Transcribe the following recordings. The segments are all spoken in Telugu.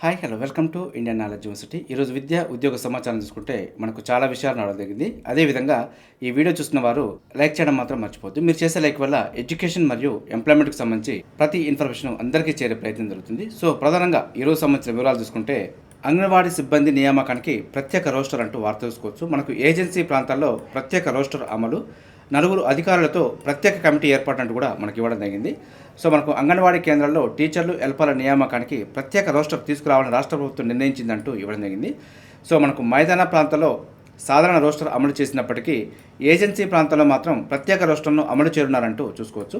Hi hello welcome to Indian knowledge university. ఈరోజు విద్య ఉద్యోగ సమాచారం చూసుకుంటే మనకు చాలా విషయాలు రావడం జరిగింది. అదేవిధంగా ఈ వీడియో చూస్తున్న వారు లైక్ చేయడం మాత్రం మర్చిపోద్దు మీరు చేసే లైక్ వల్ల ఎడ్యుకేషన్ మరియు ఎంప్లాయ్మెంట్కి సంబంధించి ప్రతి ఇన్ఫర్మేషన్ అందరికీ చేరే ప్రయత్నం జరుగుతుంది. సో ప్రధానంగా ఈరోజు సంబంధించిన వివరాలు చూసుకుంటే అంగన్వాడీ సిబ్బంది నియామకానికి ప్రత్యేక రోస్టర్ అంటూ వార్త చూసుకోవచ్చు మనకు ఏజెన్సీ ప్రాంతాల్లో ప్రత్యేక రోస్టర్ అమలు నలుగురు అధికారులతో ప్రత్యేక కమిటీ ఏర్పాటు అంటూ కూడా మనకి ఇవ్వడం జరిగింది. సో మనకు అంగన్వాడీ కేంద్రాల్లో టీచర్లు హెల్పర్ల నియామకానికి ప్రత్యేక రోస్టర్ తీసుకురావాలని రాష్ట్ర ప్రభుత్వం నిర్ణయించిందంటూ ఇవ్వడం జరిగింది. సో మనకు మైదాన ప్రాంతాల్లో సాధారణ రోస్టర్ అమలు చేసినప్పటికీ ఏజెన్సీ ప్రాంతాల్లో మాత్రం ప్రత్యేక రోస్టర్ను అమలు చేరున్నారంటూ చూసుకోవచ్చు.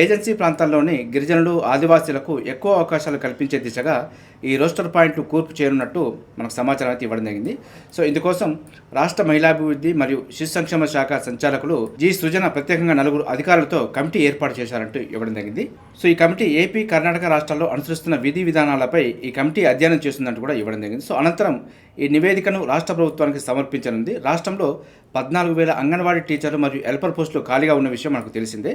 ఏజెన్సీ ప్రాంతాల్లోని గిరిజనులు ఆదివాసీలకు ఎక్కువ అవకాశాలు కల్పించే దిశగా ఈ రోస్టర్ పాయింట్లు కూర్పు చేరున్నట్టు మనకు సమాచారం అయితే ఇవ్వడం జరిగింది. సో ఇందుకోసం రాష్ట్ర మహిళాభివృద్ధి మరియు శిశు సంక్షేమ శాఖ సంచాలకులు జి. సృజన ప్రత్యేకంగా నలుగురు అధికారులతో కమిటీ ఏర్పాటు చేశారంటూ ఇవ్వడం జరిగింది. సో ఈ కమిటీ ఏపీ కర్ణాటక రాష్ట్రాల్లో అనుసరిస్తున్న విధి విధానాలపై ఈ కమిటీ అధ్యయనం చేస్తుందంటూ కూడా ఇవ్వడం జరిగింది. సో అనంతరం ఈ నివేదికను రాష్ట్ర ప్రభుత్వానికి సమర్పించనుంది. రాష్ట్రంలో పద్నాలుగు వేల అంగన్వాడీ టీచర్లు మరియు హెల్పర్ పోస్టులు ఖాళీగా ఉన్న విషయం మనకు తెలిసిందే.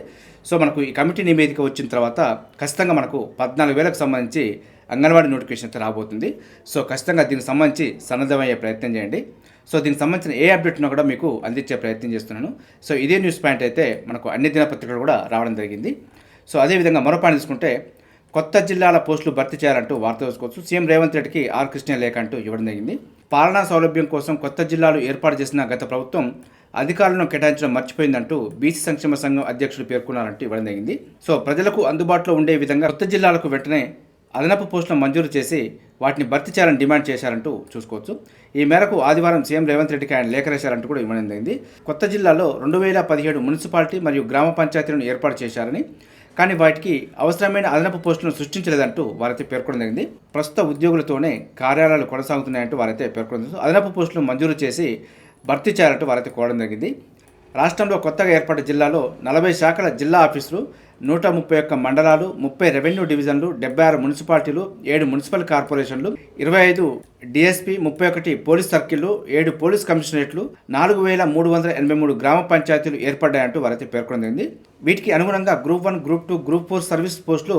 సో మనకు ఈ కమిటీ నివేదిక వచ్చిన తర్వాత ఖచ్చితంగా మనకు పద్నాలుగు వేలకు సంబంధించి అంగన్వాడీ నోటిఫికేషన్ అయితే రాబోతుంది. సో ఖచ్చితంగా దీనికి సంబంధించి సన్నద్ధమయ్యే ప్రయత్నం చేయండి. సో దీనికి సంబంధించిన ఏ అప్డేట్ ఉన్నా కూడా మీకు అందించే ప్రయత్నం చేస్తున్నాను. సో ఇదే న్యూస్ పాయింట్ అయితే మనకు అన్ని దినపత్రికలు కూడా రావడం జరిగింది. సో అదేవిధంగా మరో పాయింట్ తీసుకుంటే కొత్త జిల్లాల పోస్టులు భర్తీ చేయాలంటూ వార్త చూసుకోవచ్చు సీఎం రేవంత్ రెడ్డికి ఆర్ కృష్ణ లేఖ అంటూ ఇవ్వడం జరిగింది. పాలనా సౌలభ్యం కోసం కొత్త జిల్లాలు ఏర్పాటు చేసిన గత ప్రభుత్వం అధికారులను కేటాయించడం మర్చిపోయిందంటూ బీసీ సంక్షేమ సంఘం అధ్యక్షులు పేర్కొన్నారంటూ ఇవ్వడం జరిగింది సో ప్రజలకు అందుబాటులో ఉండే విధంగా కొత్త జిల్లాలకు వెంటనే అదనపు పోస్టులను మంజూరు చేసి వాటిని భర్తీ చేయాలని డిమాండ్ చేశారంటూ చూసుకోవచ్చు. ఈ మేరకు ఆదివారం సీఎం రేవంత్ రెడ్డికి ఆయన లేఖ రాశారంటూ కూడా ఇవ్వడం జరిగింది కొత్త జిల్లాలో రెండు వేల పదిహేడు మున్సిపాలిటీ మరియు గ్రామ పంచాయతీలను ఏర్పాటు చేశారని కానీ వాటికి అవసరమైన అదనపు పోస్టులను సృష్టించలేదంటూ వారైతే పేర్కొనడం జరిగింది. ప్రస్తుత ఉద్యోగులతోనే కార్యాలయాలు కొనసాగుతున్నాయంటూ వారైతే పేర్కొనడం అదనపు పోస్టులు మంజూరు చేసి భర్తీ చేయాలంటూ వారైతే కోరడం జరిగింది. రాష్ట్రంలో కొత్తగా ఏర్పడ్డ జిల్లాలో నలభై శాఖల జిల్లా ఆఫీసులు నూట ముప్పై ఒక్క మండలాలు ముప్పై రెవెన్యూ డివిజన్లు డెబ్బై ఆరు మున్సిపాలిటీలు ఏడు మున్సిపల్ కార్పొరేషన్లు ఇరవై ఐదు డిఎస్పీ ముప్పై ఒకటి పోలీస్ సర్కిళ్ళు ఏడు పోలీస్ కమిషనరేట్లు నాలుగు వేల మూడు వందల ఎనభై మూడు గ్రామ పంచాయతీలు ఏర్పడ్డాయంటూ వారైతే పేర్కొంది వీటికి అనుగుణంగా group one group two group four service పోస్టులు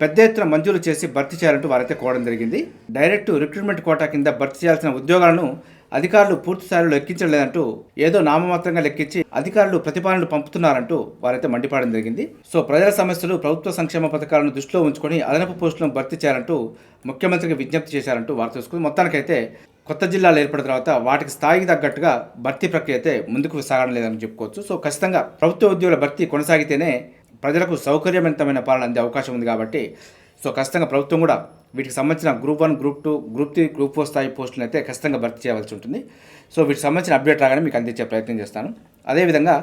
పెద్ద ఎత్తున మంజూరు చేసి భర్తీ చేయాలంటూ వారైతే కోరడం జరిగింది. డైరెక్ట్ రిక్రూట్మెంట్ కోటా కింద భర్తీ చేయాల్సిన ఉద్యోగాలను అధికారులు పూర్తి స్థాయిలో లెక్కించలేదంటూ ఏదో నామమాత్రంగా లెక్కించి అధికారులు ప్రతిపాదనలు పంపుతున్నారంటూ వారైతే మండిపడడం జరిగింది. సో ప్రజల సమస్యలు ప్రభుత్వ సంక్షేమ పథకాలను దృష్టిలో ఉంచుకొని అదనపు పోస్టులను భర్తీ చేయాలంటూ ముఖ్యమంత్రికి విజ్ఞప్తి చేశారంటూ వారు తెలుసుకుంది. మొత్తానికైతే కొత్త జిల్లాలు ఏర్పడిన తర్వాత వాటికి స్థాయికి తగ్గట్టుగా భర్తీ ప్రక్రియ అయితే ముందుకు సాగడం లేదని చెప్పుకోవచ్చు. సో ఖచ్చితంగా ప్రభుత్వ ఉద్యోగుల భర్తీ కొనసాగితేనే ప్రజలకు సౌకర్యవంతమైన పాలన అందే అవకాశం ఉంది కాబట్టి సో ఖచ్చితంగా ప్రభుత్వం కూడా వీటికి సంబంధించిన group one group two group three group four స్థాయి పోస్టులను అయితే ఖచ్చితంగా భర్తీ చేయవలసి ఉంటుంది. సో వీటికి సంబంధించిన అప్డేట్ రాగానే మీకు అందించే ప్రయత్నం చేస్తాను. అదేవిధంగా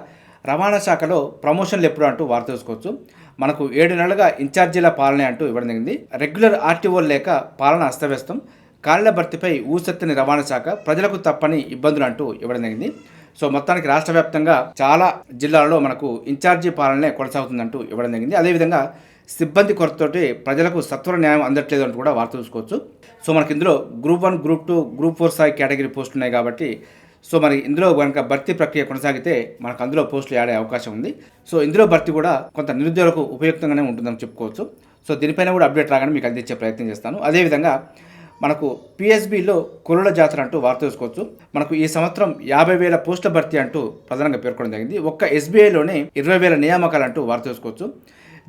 రవాణా శాఖలో ప్రమోషన్లు ఎప్పుడు అంటూ వార్త తెలుసుకోవచ్చు. మనకు ఏడు నెలలుగా ఇన్ఛార్జీల పాలన అంటూ ఇవ్వడం జరిగింది. రెగ్యులర్ ఆర్టీఓ లేక పాలన అస్తవ్యస్తం. కాళ్ళ భర్తీపై ఊసెత్తని రవాణా శాఖ ప్రజలకు తప్పని ఇబ్బందులు అంటూ ఇవ్వడం జరిగింది. సో మొత్తానికి రాష్ట్ర వ్యాప్తంగా చాలా జిల్లాలలో మనకు ఇన్ఛార్జీ పాలనే కొనసాగుతుందంటూ ఇవ్వడం జరిగింది. అదేవిధంగా సిబ్బంది కొరతతోటి ప్రజలకు సత్వర న్యాయం అందట్లేదు అంటూ కూడా వార్త చూసుకోవచ్చు. సో మనకి ఇందులో group one group two group four స్థాయి కేటగిరీ పోస్టులు ఉన్నాయి కాబట్టి సో మరి ఇందులో కనుక భర్తీ ప్రక్రియ కొనసాగితే మనకు అందులో పోస్టులు యాడే అవకాశం ఉంది. సో ఇందులో భర్తీ కూడా కొంత నిరుద్యోగులకు ఉపయుక్తంగానే ఉంటుందని చెప్పుకోవచ్చు. సో దీనిపైన కూడా అప్డేట్ రాగానే మీకు అందించే ప్రయత్నం చేస్తాను. అదేవిధంగా మనకు పిఎస్బిలో కురుల జాతర అంటూ వార్త చూసుకోవచ్చు. మనకు ఈ సంవత్సరం యాభై వేల పోస్టుల భర్తీ అంటూ ప్రధానంగా పేర్కొనడం జరిగింది. ఒక్క ఎస్బీఐలోనే ఇరవై వేల నియామకాలు అంటూ వార్త చూసుకోవచ్చు.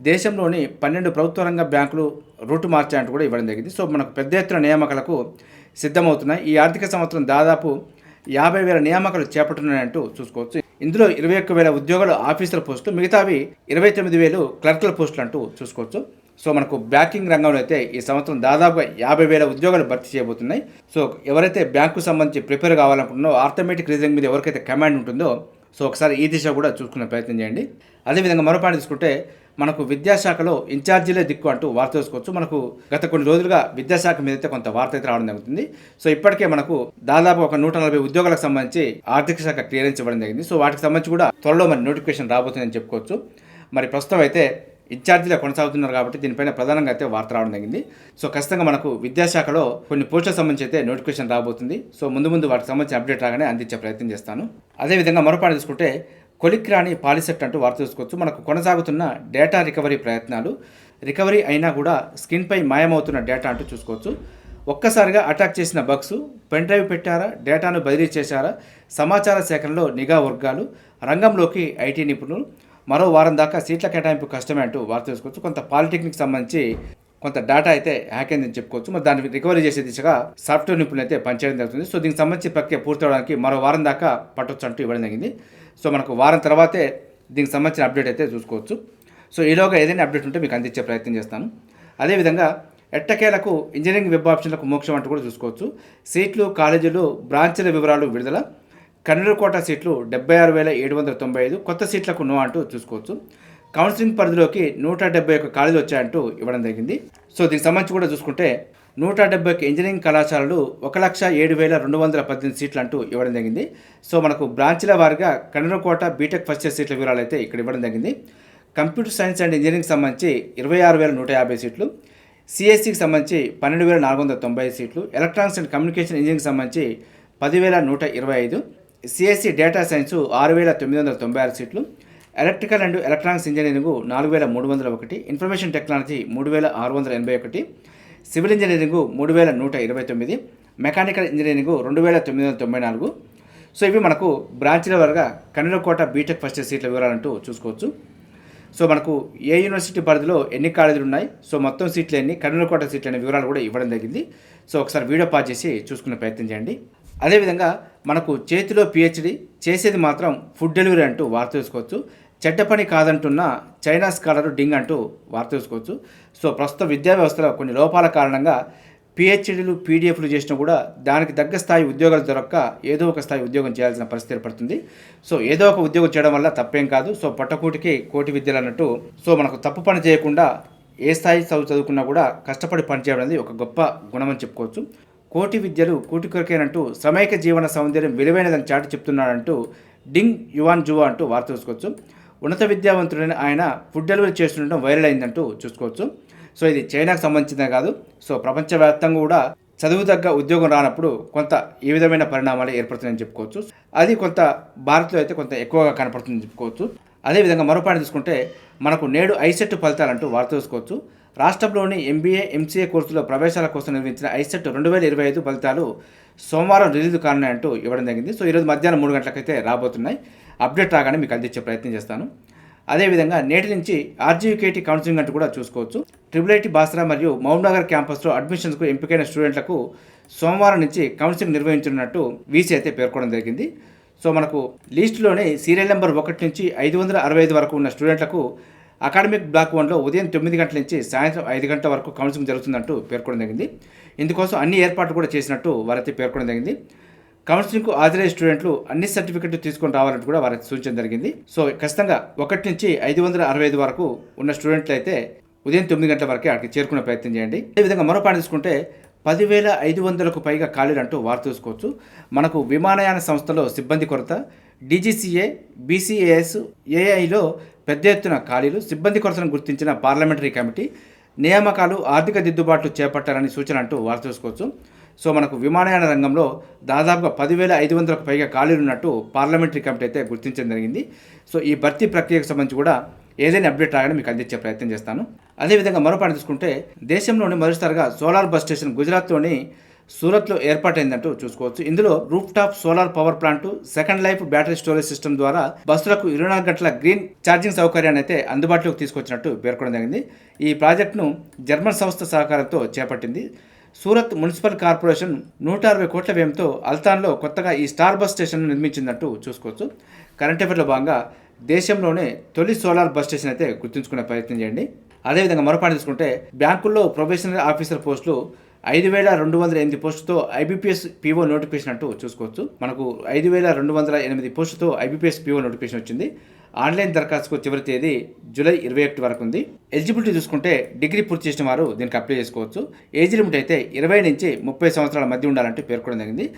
దేశంలోని పన్నెండు ప్రభుత్వ రంగ బ్యాంకులు రూటు మార్చాయంటూ కూడా ఇవ్వడం జరిగింది. సో మనకు పెద్ద ఎత్తున నియామకాలకు సిద్ధమవుతున్నాయి. ఈ ఆర్థిక సంవత్సరం దాదాపు యాభై వేల నియామకాలు చేపట్టున్నాయంటూ చూసుకోవచ్చు. ఇందులో ఇరవై ఒక్క వేల ఉద్యోగాలు ఆఫీసర్ పోస్టులు మిగతావి ఇరవై తొమ్మిది వేలు క్లర్కుల పోస్టులు అంటూ చూసుకోవచ్చు. సో మనకు బ్యాంకింగ్ రంగంలో అయితే ఈ సంవత్సరం దాదాపుగా యాభై వేల ఉద్యోగాలు భర్తీ చేయబోతున్నాయి. సో ఎవరైతే బ్యాంకు సంబంధించి ప్రిపేర్ కావాలనుకుంటున్నో ఆర్థమెటిక్ రీజనింగ్ మీద ఎవరికైతే కమాండ్ ఉంటుందో సో ఒకసారి ఈ దిశ కూడా చూసుకునే ప్రయత్నం చేయండి. అదేవిధంగా మరో పాయింట్ తీసుకుంటే మనకు విద్యాశాఖలో ఇన్ఛార్జీలే దిక్కు అంటూ వార్త చూసుకోవచ్చు మనకు గత కొన్ని రోజులుగా విద్యాశాఖ మీద అయితే కొంత వార్త అయితే రావడం జరుగుతుంది. సో ఇప్పటికే మనకు దాదాపు ఒక నూట నలభై ఉద్యోగాలకు సంబంధించి ఆర్థిక శాఖ క్లియరెన్స్ ఇవ్వడం జరిగింది. సో వాటికి సంబంధించి కూడా త్వరలో మరి నోటిఫికేషన్ రాబోతుందని చెప్పుకోవచ్చు. మరి ప్రస్తుతం అయితే ఇన్ఛార్జీలో కొనసాగుతున్నారు కాబట్టి దీనిపైన ప్రధానంగా అయితే వార్త రావడం జరిగింది. సో ఖచ్చితంగా మనకు విద్యాశాఖలో కొన్ని పోస్టుల సంబంధించి అయితే నోటిఫికేషన్ రాబోతుంది. సో ముందు ముందు వాటికి సంబంధించిన అప్డేట్ రాగానే అందించే ప్రయత్నం చేస్తాను. అదేవిధంగా మరోపాటు తీసుకుంటే కొలిక్ రాని పాలిసెట్ అంటూ వార్త చూసుకోవచ్చు మనకు కొనసాగుతున్న డేటా రికవరీ ప్రయత్నాలు రికవరీ అయినా కూడా స్కిన్పై మాయమవుతున్న డేటా అంటూ చూసుకోవచ్చు. ఒక్కసారిగా అటాక్ చేసిన బగ్స్ పెన్ డ్రైవ్ పెట్టారా డేటాను బదిలీ చేశారా సమాచార సేకరణలో నిఘా వర్గాలు రంగంలోకి ఐటీ నిపుణులు మరో వారం దాకా సీట్ల కేటాయింపు కష్టమే అంటూ వార్త చేసుకోవచ్చు కొంత పాలిటెక్నిక్ సంబంధించి కొంత డేటా అయితే హ్యాక్ అయిందని చెప్పుకోవచ్చు. మరి దాన్ని రికవరీ చేసే దిశగా సాఫ్ట్వేర్ నిపుణులు అయితే పనిచేయడం జరుగుతుంది. సో దీనికి సంబంధించి ప్రక్రియ పూర్తవడానికి మరో వారం దాకా పట్టొచ్చు అంటూ ఇవ్వడం జరిగింది. సో మనకు వారం తర్వాతే దీనికి సంబంధించిన అప్డేట్ అయితే చూసుకోవచ్చు. సో ఈలోగా ఏదైనా అప్డేట్ ఉంటే మీకు అందించే ప్రయత్నం చేస్తాను. అదేవిధంగా ఎట్టకేలకు ఇంజనీరింగ్ వెబ్ ఆప్షన్లకు మోక్షం అంటూ కూడా చూసుకోవచ్చు. సీట్లు కాలేజీలు బ్రాంచీల వివరాలు విడుదల కన్నడ కోట సీట్లు డెబ్బై ఆరు వేల ఏడు వందల తొంభై ఐదు కొత్త సీట్లకు నో అంటూ చూసుకోవచ్చు. కౌన్సిలింగ్ పరిధిలోకి నూట డెబ్బై ఒక్క ఖాళీలు వచ్చాయంటూ ఇవ్వడం జరిగింది. సో దీనికి సంబంధించి కూడా చూసుకుంటే నూట డెబ్బై ఇంజనీరింగ్ కళాశాలలు ఒక లక్ష ఏడు వేల రెండు వందల పద్దెనిమిది సీట్లు అంటూ ఇవ్వడం జరిగింది. సో మనకు బ్రాంచ్ల వారిగా కన్నడకోట బీటెక్ ఫస్ట్ ఇయర్ సీట్ల వివరాలు అయితే ఇక్కడ ఇవ్వడం జరిగింది. కంప్యూటర్ సైన్స్ అండ్ ఇంజనీరింగ్ సంబంధించి ఇరవై ఆరు వేల నూట యాభై సీట్లు సిఎస్సికి సంబంధించి పన్నెండు వేల నాలుగు వందల తొంభై ఐదు సీట్లు ఎలక్ట్రానిక్స్ అండ్ కమ్యూనికేషన్ ఇంజనీరింగ్ సంబంధించి పదివేల నూట ఇరవై ఐదు సిఎస్సి డేటా సైన్స్ ఆరు వేల తొమ్మిది వందల తొంభై ఆరు సీట్లు ఎలక్ట్రికల్ అండ్ ఎలక్ట్రానిక్స్ ఇంజనీరింగ్ నాలుగు వేల మూడు వందల ఒకటి ఇన్ఫర్మేషన్ టెక్నాలజీ మూడు వేల ఆరు వందల ఎనభై ఒకటి సివిల్ ఇంజనీరింగ్ మూడు వేల నూట ఇరవై తొమ్మిది మెకానికల్ ఇంజనీరింగ్ రెండు వేల తొమ్మిది వందల తొంభై నాలుగు. సో ఇవి మనకు బ్రాంచ్ల వరగా కన్నడకోట బీటెక్ ఫస్ట్ సీట్ల వివరాలంటూ చూసుకోవచ్చు. సో మనకు ఏ యూనివర్సిటీ పరిధిలో ఎన్ని కాలేజీలు ఉన్నాయి? సో మొత్తం సీట్లు ఎన్ని కన్నడకోట సీట్లు అనే వివరాలు కూడా ఇవ్వడం జరిగింది. సో ఒకసారి వీడియో పాస్ చేసి చూసుకునే ప్రయత్నం చేయండి. అదేవిధంగా మనకు చేతిలో పిహెచ్డి చేసేది మాత్రం ఫుడ్ డెలివరీ అంటూ వార్త చూసుకోవచ్చు చెడ్డ పని కాదంటున్న చైనా స్కాలర్ డింగ్ అంటూ వార్త చూసుకోవచ్చు సో ప్రస్తుత విద్యా వ్యవస్థలో కొన్ని లోపాల కారణంగా పిహెచ్డీలు పీడిఎఫ్లు చేసినా కూడా దానికి తగ్గ స్థాయి ఉద్యోగాలు దొరక్క ఏదో ఒక స్థాయి ఉద్యోగం చేయాల్సిన పరిస్థితి ఏర్పడుతుంది. సో ఏదో ఒక ఉద్యోగం చేయడం వల్ల తప్పేం కాదు. సో పట్టకూటికి కోటి విద్యలు అన్నట్టు సో మనకు తప్పు పని చేయకుండా ఏ స్థాయి చదువు చదువుకున్నా కూడా కష్టపడి పనిచేయడం అనేది ఒక గొప్ప గుణం అని చెప్పుకోవచ్చు. కోటి విద్యలు కూటి కొరకేనంటూ శ్రమైక జీవన సౌందర్యం విలువైనదని చాటి చెప్తున్నాడంటూ డింగ్ యువాన్ జువా అంటూ వార్త చూసుకోవచ్చు ఉన్నత విద్యావంతుడైన ఆయన ఫుడ్ డెలివరీ చేస్తుండడం వైరల్ అయిందంటూ చూసుకోవచ్చు. సో ఇది చైనాకు సంబంధించిందే కాదు. సో ప్రపంచవ్యాప్తంగా కూడా చదువు తగ్గ ఉద్యోగం రానప్పుడు కొంత ఈ విధమైన పరిణామాలు ఏర్పడుతున్నాయని చెప్పుకోవచ్చు. అది కొంత భారత్లో అయితే కొంత ఎక్కువగా కనపడుతుందని చెప్పుకోవచ్చు. అదేవిధంగా మరో పాయింట్ తీసుకుంటే మనకు నేడు ఐసెట్ ఫలితాలంటూ వార్త చూసుకోవచ్చు. రాష్ట్రంలోని ఎంబీఏ ఎంసీఏ కోర్సులో ప్రవేశాల కోసం నిర్వహించిన ఐసెట్ రెండు వేల ఇరవై ఐదు ఫలితాలు సోమవారం రిలీజ్ కానున్నాయంటూ ఇవ్వడం జరిగింది. సో ఈరోజు మధ్యాహ్నం మూడు గంటలకైతే రాబోతున్నాయి. అప్డేట్ రాగానే మీకు అందించే ప్రయత్నం చేస్తాను. అదేవిధంగా నేటి నుంచి ఆర్జీయూకేటీ కౌన్సిలింగ్ అంటూ కూడా చూసుకోవచ్చు. ట్రిపుల్ ఐటీ బాసరా మరియు మౌంట్నగర్ క్యాంపస్లో అడ్మిషన్స్కు ఎంపికైన స్టూడెంట్లకు సోమవారం నుంచి కౌన్సిలింగ్ నిర్వహించనున్నట్టు వీసీ అయితే పేర్కొనడం జరిగింది. సో మనకు లిస్టులోనే సీరియల్ నెంబర్ ఒకటి నుంచి ఐదు వందల అరవై ఐదు వరకు ఉన్న స్టూడెంట్లకు అకాడమిక్ బ్లాక్ వన్లో ఉదయం తొమ్మిది గంటల నుంచి సాయంత్రం ఐదు గంటల వరకు కౌన్సిలింగ్ జరుగుతుందంటూ పేర్కొనడం జరిగింది. ఇందుకోసం అన్ని ఏర్పాట్లు కూడా చేసినట్టు వారైతే పేర్కొనడం జరిగింది. కౌన్సిలింగ్కు హాజరయ్యే స్టూడెంట్లు అన్ని సర్టిఫికెట్లు తీసుకొని రావాలంటూ కూడా వారికి సూచన జరిగింది. సో ఖచ్చితంగా ఒకటి నుంచి ఐదు వందల అరవై ఐదు వరకు ఉన్న స్టూడెంట్లు అయితే ఉదయం తొమ్మిది గంటల వరకే అక్కడికి చేరుకునే ప్రయత్నం చేయండి. అదేవిధంగా మరో పాయింట్ తీసుకుంటే పదివేల ఐదు వందలకు పైగా ఖాళీలు అంటూ వారు చూసుకోవచ్చు. మనకు విమానయాన సంస్థలో సిబ్బంది కొరత డీజీసీఏ బీసీఏఎస్ ఏఐలో పెద్ద ఎత్తున ఖాళీలు సిబ్బంది కొరతను గుర్తించిన పార్లమెంటరీ కమిటీ నియామకాలు ఆర్థిక దిద్దుబాట్లు చేపట్టాలని సూచన అంటూ వారు చూసుకోవచ్చు. సో మనకు విమానయాన రంగంలో దాదాపుగా పదివేల ఐదు వందలకు పైగా ఖాళీలు ఉన్నట్టు పార్లమెంటరీ కమిటీ అయితే గుర్తించడం జరిగింది. సో ఈ భర్తీ ప్రక్రియకు సంబంధించి కూడా ఏదైనా అప్డేట్ రాగానే మీకు అందించే ప్రయత్నం చేస్తాను. అదేవిధంగా మరో పాయింట్ తీసుకుంటే దేశంలోని మొదటిసారిగా సోలార్ బస్ స్టేషన్ గుజరాత్లోని సూరత్లో ఏర్పాటైందంటూ చూసుకోవచ్చు. ఇందులో roof top solar power plant second life battery storage system ద్వారా బస్సులకు ఇరవై నాలుగు గంటల గ్రీన్ ఛార్జింగ్ సౌకర్యాన్ని అయితే అందుబాటులోకి తీసుకొచ్చినట్టు పేర్కొనడం జరిగింది. ఈ ప్రాజెక్టును జర్మన్ సంస్థ సహకారంతో చేపట్టింది. సూరత్ మున్సిపల్ కార్పొరేషన్ నూట అరవై కోట్ల వ్యయంతో అల్తాన్లో కొత్తగా ఈ స్టార్ బస్ స్టేషన్ నిర్మించిందంటూ చూసుకోవచ్చు. కరెంట్ అఫేర్లో భాగంగా దేశంలోనే తొలి సోలార్ బస్ స్టేషన్ అయితే గుర్తుంచుకునే ప్రయత్నం చేయండి. అదేవిధంగా మరో పాయింట్ తీసుకుంటే బ్యాంకుల్లో ప్రొఫెషనల్ ఆఫీసర్ పోస్టులు ఐదు వేల రెండు వందల ఎనిమిది పోస్టుతో ఐబీపీఎస్ పీఓ నోటిఫికేషన్ అంటూ చూసుకోవచ్చు. మనకు ఐదు వేల రెండు వందల ఎనిమిది పోస్టుతో ఐబీపీఎస్ పీఓ నోటిఫికేషన్ వచ్చింది. ఆన్లైన్ దరఖాస్తుకు చివరి తేదీ జూలై ఇరవై ఒకటి వరకు ఉంది. ఎలిజిబిలిటీ చూసుకుంటే డిగ్రీ పూర్తి చేసిన వారు దీనికి అప్లై చేసుకోవచ్చు. ఏజ్ లిమిట్ అయితే ఇరవై నుంచి ముప్పై సంవత్సరాల మధ్య ఉండాలంటూ పేర్కొనడం జరిగింది.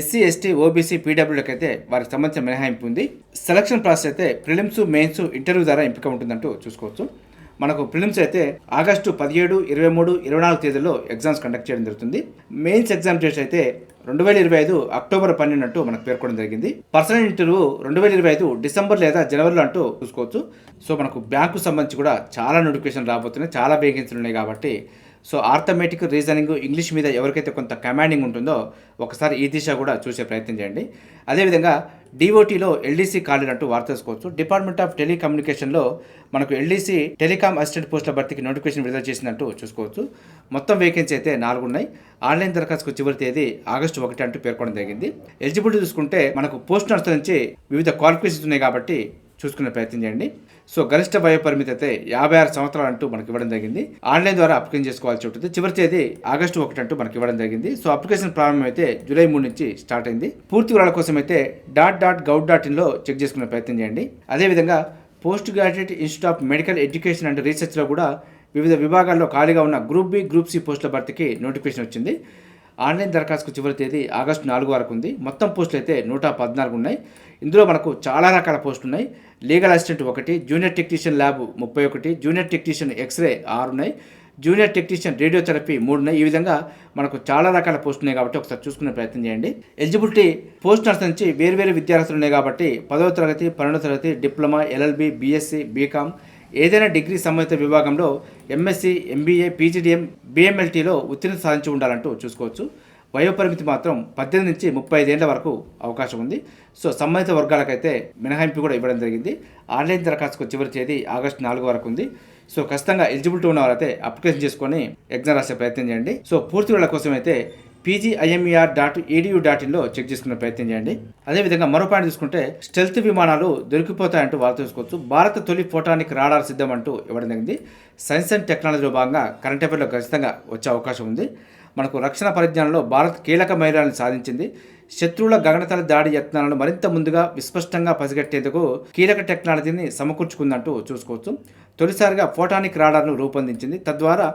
ఎస్సీ ఎస్టీ ఓబీసీ పీడబ్ల్యూలకు అయితే వారికి సంబంధించిన మినహాయింపు ఉంది. సెలక్షన్ ప్రాసెస్ అయితే ప్రిలిమ్స్ మెయిన్స్ ఇంటర్వ్యూ ద్వారా ఎంపిక ఉంటుందంటూ చూసుకోవచ్చు. మనకు ప్రిలిమ్స్ అయితే ఆగస్టు పదిహేడు ఇరవై మూడు ఇరవై నాలుగు తేదీల్లో ఎగ్జామ్స్ కండక్ట్ చేయడం జరుగుతుంది. మెయిన్స్ ఎగ్జామ్ డేట్స్ అయితే రెండు వేల ఇరవై ఐదు అక్టోబర్ పన్నెండు అంటూ మనకు పేర్కొనడం జరిగింది. పర్సనల్ ఇంటర్వ్యూ రెండు వేల ఇరవై ఐదు డిసెంబర్ లేదా జనవరిలో అంటూ చూసుకోవచ్చు. సో మనకు బ్యాంకు సంబంధించి కూడా చాలా నోటిఫికేషన్ రాబోతున్నాయి. చాలా వేకెన్సీలు ఉన్నాయి కాబట్టి సో ఆర్థమెటిక్ రీజనింగ్ ఇంగ్లీష్ మీద ఎవరికైతే కొంత కమాండింగ్ ఉంటుందో ఒకసారి ఈ దిశ కూడా చూసే ప్రయత్నం చేయండి. అదేవిధంగా డిఓటీలో ఎల్డీసీ ఖాళీలు అంటూ వార్త తెలుసుకోవచ్చు డిపార్ట్మెంట్ ఆఫ్ టెలికమ్యూనికేషన్లో మనకు ఎల్డీసీ టెలికామ్ అసిస్టెంట్ పోస్టుల భర్తీకి నోటిఫికేషన్ విడుదల చేసినట్టు చూసుకోవచ్చు. మొత్తం వేకెన్సీ అయితే నాలుగు ఉన్నాయి ఆన్లైన్ దరఖాస్తుకు చివరి తేదీ ఆగస్టు ఒకటి అంటూ పేర్కొనడం జరిగింది. ఎలిజిబిలిటీ చూసుకుంటే మనకు పోస్ట్ నర్స్ నుంచి వివిధ క్వాలిఫికేషన్స్ ఉన్నాయి కాబట్టి చూసుకునే ప్రయత్నం చేయండి. సో గరిష్ట వయో పరిమితి అయితే యాభై ఆరు సంవత్సరాలు అంటూ మనకి ఇవ్వడం జరిగింది. ఆన్లైన్ ద్వారా అప్లికేషన్ చేసుకోవాల్సి ఉంటుంది. చివరి తేదీ ఆగస్టు ఒకటి అంటూ మనకి ఇవ్వడం జరిగింది. సో అప్లికేషన్ ప్రారంభం అయితే జూలై మూడు నుంచి స్టార్ట్ అయింది. పూర్తి వివరాల కోసం అయితే డాట్ డాట్ గౌట్ డాట్ ఇన్లో చెక్ చేసుకునే ప్రయత్నం చేయండి. అదేవిధంగా post graduate institute of medical education and రీసెర్చ్లో కూడా వివిధ విభాగాల్లో ఖాళీగా ఉన్న గ్రూప్ బి గ్రూప్ సి పోస్టుల భర్తీకి నోటిఫికేషన్ వచ్చింది. ఆన్లైన్ దరఖాస్తుకు చివరి తేదీ ఆగస్టు నాలుగు వరకు ఉంది. మొత్తం పోస్టులు అయితే నూట పద్నాలుగు ఉన్నాయి. ఇందులో మనకు చాలా రకాల పోస్టులు ఉన్నాయి. లీగల్ అసిస్టెంట్ ఒకటి జూనియర్ టెక్నీషియన్ ల్యాబ్ ముప్పై ఒకటి జూనియర్ టెక్నీషియన్ ఎక్స్రే ఆరు ఉన్నాయి. జూనియర్ టెక్నీషియన్ రేడియోథెరపీ మూడు ఉన్నాయి. ఈ విధంగా మనకు చాలా రకాల పోస్టులు ఉన్నాయి కాబట్టి ఒకసారి చూసుకునే ప్రయత్నం చేయండి. ఎలిజిబిలిటీ పోస్ట్ నర్స్ నుంచి వేరు వేరు విద్యార్థులు ఉన్నాయి కాబట్టి పదవ తరగతి పన్నెండవ తరగతి డిప్లొమా ఎల్ఎల్బి బీఎస్సీ బీకామ్ ఏదైనా డిగ్రీ సంబంధిత విభాగంలో ఎంఎస్సి ఎంబీఏ పీజీడీఎం బిఎంఎల్టీలో ఉత్తీర్ణత సాధించి ఉండాలంటూ చూసుకోవచ్చు. వయోపరిమితి మాత్రం పద్దెనిమిది నుంచి ముప్పై ఐదేళ్ళ వరకు అవకాశం ఉంది. సో సంబంధిత వర్గాలకైతే మినహాయింపు కూడా ఇవ్వడం జరిగింది. ఆన్లైన్ దరఖాస్తుకు చివరి తేదీ ఆగస్టు నాలుగు వరకు ఉంది. సో ఖచ్చితంగా ఎలిజిబిలిటీ ఉన్న వారైతే అప్లికేషన్ చేసుకొని ఎగ్జామ్ రాసే ప్రయత్నం చేయండి. సో పూర్తి వేళ కోసం అయితే పీజీఐఎంఈఆర్ డాట్ ఏడియూ డాట్ ఇన్లో చెక్ చేసుకునే ప్రయత్నం చేయండి. అదేవిధంగా మరో పాయింట్ చూసుకుంటే స్టెల్త్ విమానాలు దొరికిపోతాయంటూ వార్త చూసుకోవచ్చు భారత తొలి ఫోటానిక్ రాడార్ సిద్ధం అంటూ ఇవ్వడం జరిగింది. సైన్స్ అండ్ టెక్నాలజీలో భాగంగా కరెంట్ అఫైర్లో ఖచ్చితంగా వచ్చే అవకాశం ఉంది. మనకు రక్షణ పరిజ్ఞానంలో భారత్ కీలక మైలాన్ని సాధించింది. శత్రువుల గగనతల దాడి యత్నాలను మరింత ముందుగా విస్పష్టంగా పసిగట్టేందుకు కీలక టెక్నాలజీని సమకూర్చుకుందంటూ చూసుకోవచ్చు. తొలిసారిగా ఫోటానిక్ రాడార్ను రూపొందించింది. తద్వారా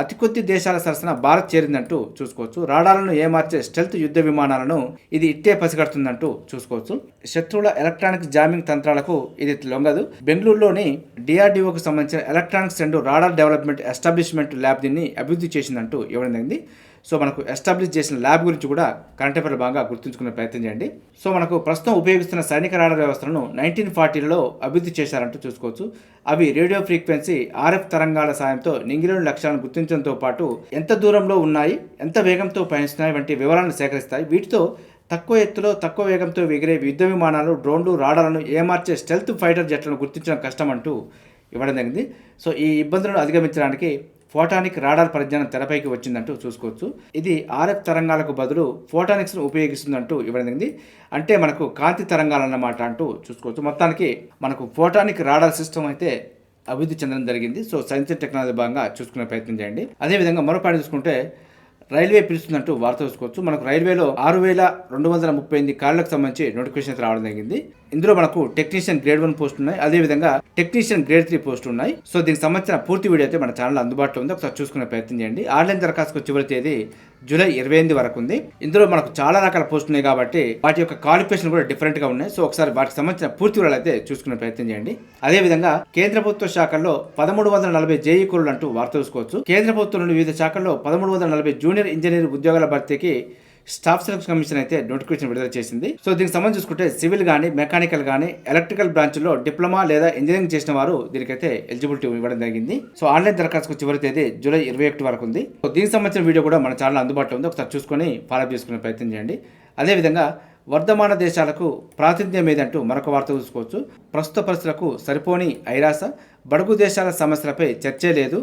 అతి కొద్ది దేశాల సరసన భారత్ చేరిందంటూ చూసుకోవచ్చు. రాడాలను ఏమార్చే స్టెల్త్ యుద్ధ విమానాలను ఇది ఇట్టే పసిగడుతుందంటూ చూసుకోవచ్చు. శత్రువుల ఎలక్ట్రానిక్ జామింగ్ తంత్రాలకు ఇది లొంగదు. బెంగళూరులోని డిఆర్డిఓకు సంబంధించిన electronics and radar development establishment lab దీన్ని అభివృద్ధి చేసిందంటూ ఇవ్వడం జరిగింది. సో మనకు ఎస్టాబ్లిష్ చేసిన ల్యాబ్ గురించి కూడా కరెంట్ అఫైర్ బాగా గుర్తుంచుకునే ప్రయత్నం చేయండి. సో మనకు ప్రస్తుతం ఉపయోగిస్తున్న సైనిక రాడార్ వ్యవస్థలను నైన్టీన్ ఫార్టీలలో అభివృద్ధి చేశారంటూ చూసుకోవచ్చు. అవి రేడియో ఫ్రీక్వెన్సీ ఆర్ఎఫ్ తరంగాల సాయంతో నింగిలోని లక్ష్యాలను గుర్తించడంతో పాటు ఎంత దూరంలో ఉన్నాయి ఎంత వేగంతో పయనిస్తున్నాయి వంటి వివరాలను సేకరిస్తాయి. వీటితో తక్కువ ఎత్తులో తక్కువ వేగంతో ఎగిరే యుద్ధ విమానాలు డ్రోన్లు రాడార్లను ఏమార్చే స్టెల్త్ ఫైటర్ జట్లను గుర్తించడం కష్టం అంటూ ఇవ్వడం జరిగింది. సో ఈ ఇబ్బందులను అధిగమించడానికి ఫోటానిక్ రాడార్ పరిజ్ఞానం తెరపైకి వచ్చిందంటూ చూసుకోవచ్చు. ఇది ఆర్ఎఫ్ తరంగాలకు బదులు ఫోటానిక్స్ను ఉపయోగిస్తుందంటూ ఇవ్వడం జరిగింది. అంటే మనకు కాంతి తరంగాలు అన్నమాట అంటూ చూసుకోవచ్చు. మొత్తానికి మనకు ఫోటానిక్ రాడార్ సిస్టమ్ అయితే అభివృద్ధి చెందడం జరిగింది. సో సైన్స్ అండ్ టెక్నాలజీ భాగంగా చూసుకునే ప్రయత్నం చేయండి. అదేవిధంగా మరో పాయింట్ చూసుకుంటే రైల్వే పిలుస్తుందంటూ వార్త చూసుకోవచ్చు మనకు రైల్వేలో ఆరు వేల రెండు వందల ముప్పై ఎనిమిది కార్లకు సంబంధించి నోటిఫికేషన్ రావడం జరిగింది. ఇందులో మనకు టెక్నీషియన్ గ్రేడ్ వన్ పోస్ట్ ఉన్నాయి. అదేవిధంగా టెక్నీషియన్ గ్రేడ్ త్రీ పోస్ట్ ఉన్నాయి. సో దీనికి సంబంధించిన పూర్తి వీడియో అయితే మన ఛానల్ అందుబాటులో ఉంది. ఒకసారి చూసుకునే ప్రయత్నం చేయండి. ఆన్లైన్ దరఖాస్తుకు చివరి తేదీ జూలై ఇరవై ఎనిమిది వరకు ఉంది. ఇందులో మనకు చాలా రకాల పోస్టులు ఉన్నాయి కాబట్టి వాటి యొక్క క్వాలిఫికేషన్ కూడా డిఫరెంట్గా ఉన్నాయి. సో ఒకసారి వాటికి సంబంధించిన పూర్తి వివరాలు అయితే చూసుకునే ప్రయత్నం చేయండి. అదేవిధంగా కేంద్ర ప్రభుత్వ శాఖల్లో పదమూడు వందల నలభై జేఈ కురులు అంటూ వార్త చూసుకోవచ్చు కేంద్ర ప్రభుత్వం నుండి వివిధ శాఖల్లో పదమూడు వందల నలభై జూనియర్ ఇంజనీర్ ఉద్యోగాల భర్తీకి స్టాఫ్ సెలక్షన్ కమిషన్ అయితే నోటిఫికేషన్ విడుదల చేసింది. సో దీనికి సంబంధించి చూసుకుంటే సివిల్ కానీ మెకానికల్ కానీ ఎలక్ట్రికల్ బ్రాంచ్లో డిప్లొమా లేదా ఇంజనీరింగ్ చేసిన వారు దీనికైతే ఎలిజిబిలిటీ ఇవ్వడం జరిగింది. సో ఆన్లైన్ దరఖాస్తుకు చివరి తేదీ జూలై ఇరవై ఒకటి వరకు ఉంది. సో దీనికి సంబంధించిన వీడియో కూడా మన ఛానల్ అందుబాటులో ఉంది. ఒకసారి చూసుకొని ఫాలో చేసుకునే ప్రయత్నం చేయండి. అదేవిధంగా వర్ధమాన దేశాలకు ప్రాతినిధ్యం ఏదంటూ మరొక వార్త చూసుకోవచ్చు. ప్రస్తుత పరిస్థితులకు సరిపోని ఐరాస బడుగు దేశాల సమస్యలపై చర్చే లేదు.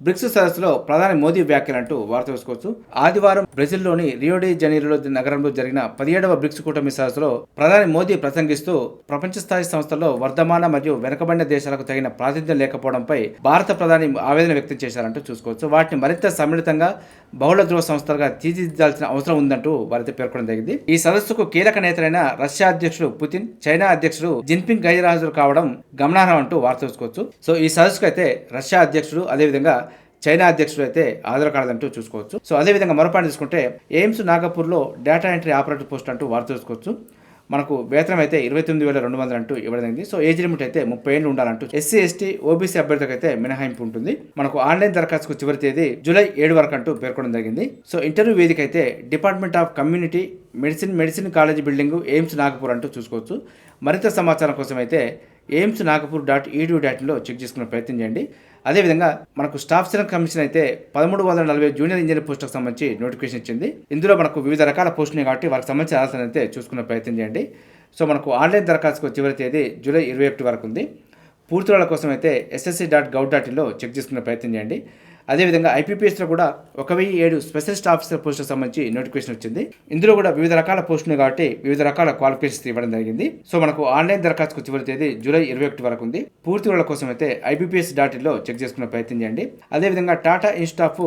బ్రిక్స్ సదస్సులో ప్రధాని మోదీ వ్యాఖ్యలంటూ వార్త వేసుకోవచ్చు. ఆదివారం బ్రెజిల్లోని రియోడి జనీరోలో నగరంలో జరిగిన పదిహేడవ బ్రిక్స్ కూటమి సదస్సులో ప్రధాని మోదీ ప్రసంగిస్తూ ప్రపంచ స్థాయి సంస్థల్లో వర్ధమాన మరియు వెనుకబడిన దేశాలకు తగిన ప్రాతినిధ్యం లేకపోవడంపై భారత ప్రధాని ఆవేదన వ్యక్తం చేశారంటూ చూసుకోవచ్చు. వాటిని మరింత సమ్మిళితంగా బహుళ ధ్రువ సంస్థలుగా తీర్చిదిద్దాల్సిన అవసరం ఉందంటూ వారైతే పేర్కొనడం జరిగింది. ఈ సదస్సుకు కీలక నేతలైన రష్యా అధ్యక్షుడు పుతిన్ చైనా అధ్యక్షుడు జిన్పింగ్ గైరాజులు కావడం గమనార్హం అంటూ వార్త చూసుకోవచ్చు సో ఈ సదస్సుకు అయితే రష్యా అధ్యక్షుడు అదేవిధంగా చైనా అధ్యక్షుడు అయితే హాజరు కాలేదంటూ చూసుకోవచ్చు. సో అదేవిధంగా మరోపాటు తీసుకుంటే ఎయిమ్స్ నాగపూర్లో డేటా ఎంట్రీ ఆపరేటర్ పోస్ట్ అంటూ వార్త చూసుకోవచ్చు. మనకు వేతనం అయితే ఇరవై తొమ్మిది వేల రెండు వందలు అంటూ ఇవ్వడం జరిగింది. సో ఏజ్ లిమిట్ అయితే ముప్పై ఏళ్ళు ఉండాలంటూ ఎస్సీ ఎస్టీ ఓబీసీ అభ్యర్థులకు అయితే మినహాయింపు ఉంటుంది. మనకు ఆన్లైన్ దరఖాస్తుకు చివరి తేదీ జూలై ఏడు వరకు అంటూ పేర్కొనడం జరిగింది. సో ఇంటర్వ్యూ వేదిక అయితే department of community medicine medicine college building AIIMS Nagpur అంటూ చూసుకోవచ్చు. మరింత సమాచారం కోసం అయితే AIIMS Nagpur dot edu dot ఇన్లో check చేసుకునే ప్రయత్నం చేయండి. అదేవిధంగా మనకు స్టాఫ్ సెలక్ట్ కమిషన్ అయితే పదమూడు వందల నలభై జూనియర్ ఇంజనీర్ పోస్టులకు సంబంధించి నోటిఫికేషన్ ఇచ్చింది. ఇందులో మనకు వివిధ రకాల పోస్టులు కాబట్టి వారికి సంబంధించిన ఆలోచన అయితే చూసుకునే ప్రయత్నం చేయండి. సో మనకు ఆన్లైన్ దరఖాస్తుకు చివరి తేదీ జూలై ఇరవై ఒకటి వరకు ఉంది. పూర్తి వాళ్ళ కోసం అయితే ఎస్ఎస్సి డాట్ గవ్ డాట్ ఇన్లో చెక్ చేసుకునే ప్రయత్నం చేయండి. అదేవిధంగా ఐపీపీఎస్లో కూడా ఒక వెయ్యి ఏడు స్పెషలిస్ట్ ఆఫీసర్ పోస్టులకు సంబంధించి నోటిఫికేషన్ వచ్చింది. ఇందులో కూడా వివిధ రకాల పోస్టులు కాబట్టి వివిధ రకాల క్వాలిఫికేషన్స్ ఇవ్వడం జరిగింది. సో మనకు ఆన్లైన్ దరఖాస్తుకు చివరి తేదీ జూలై ఇరవై ఒకటి వరకు ఉంది. పూర్తి వాళ్ళ కోసం అయితే ఐబీపీఎస్ డాట్ ఇన్లో చెక్ చేసుకునే ప్రయత్నం చేయండి. అదేవిధంగా టాటా ఇన్స్టిట్యూట్ ఆఫ్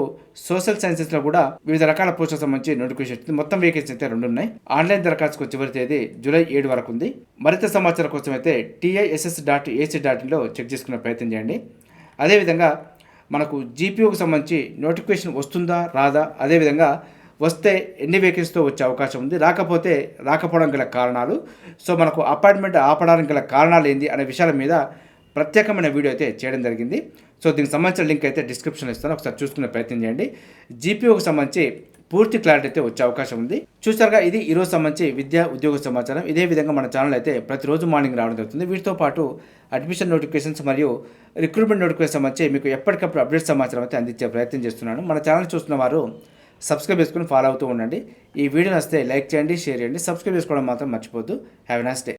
సోషల్ సైన్సెస్లో కూడా వివిధ రకాల పోస్టులకు సంబంధించి నోటిఫికేషన్ వచ్చింది. మొత్తం వేకెన్సీ అయితే రెండు ఉన్నాయి. ఆన్లైన్ దరఖాస్తుకు చివరి తేదీ జూలై ఏడు వరకు ఉంది. మరింత సమాచారం కోసం అయితే టీఐఎస్ఎస్ డాట్ ఏసీ డాట్ ఇన్లో చెక్ చేసుకునే ప్రయత్నం చేయండి. అదేవిధంగా మనకు జీపీఓకి సంబంధించి నోటిఫికేషన్ వస్తుందా రాదా? అదేవిధంగా వస్తే ఎన్ని వేకెన్సీతో వచ్చే అవకాశం ఉంది? రాకపోతే రాకపోవడం గల కారణాలు. సో మనకు అపాయింట్మెంట్ ఆపడానికి గల కారణాలు ఏంది? అనే విషయాల మీద ప్రత్యేకమైన వీడియో అయితే చేయడం జరిగింది. సో దీనికి సంబంధించిన లింక్ అయితే డిస్క్రిప్షన్లో ఇస్తాను. ఒకసారి చూసుకునే ప్రయత్నం చేయండి. జీపీఓకి సంబంధించి పూర్తి క్లారిటీ అయితే వచ్చే అవకాశం ఉంది. చూసారుగా ఇది ఈరోజు సంబంధించి విద్యా ఉద్యోగ సమాచారం. ఇదే విధంగా మన ఛానల్ అయితే ప్రతిరోజు మార్నింగ్ రావడం జరుగుతుంది. వీటితో పాటు అడ్మిషన్ నోటిఫికేషన్స్ మరియు రిక్రూట్మెంట్ నోటిఫికేషన్ సంబంధించి మీకు ఎప్పటికప్పుడు అప్డేట్ సమాచారం అయితే అందించే ప్రయత్నం చేస్తున్నాను. మన ఛానల్ చూస్తున్న వారు సబ్స్క్రైబ్ చేసుకుని ఫాలో అవుతూ ఉండండి. ఈ వీడియో నచ్చితే లైక్ చేయండి షేర్ చేయండి. సబ్స్క్రైబ్ చేసుకోవడం మాత్రం మర్చిపోద్దు హ్యావ్ నైస్ డే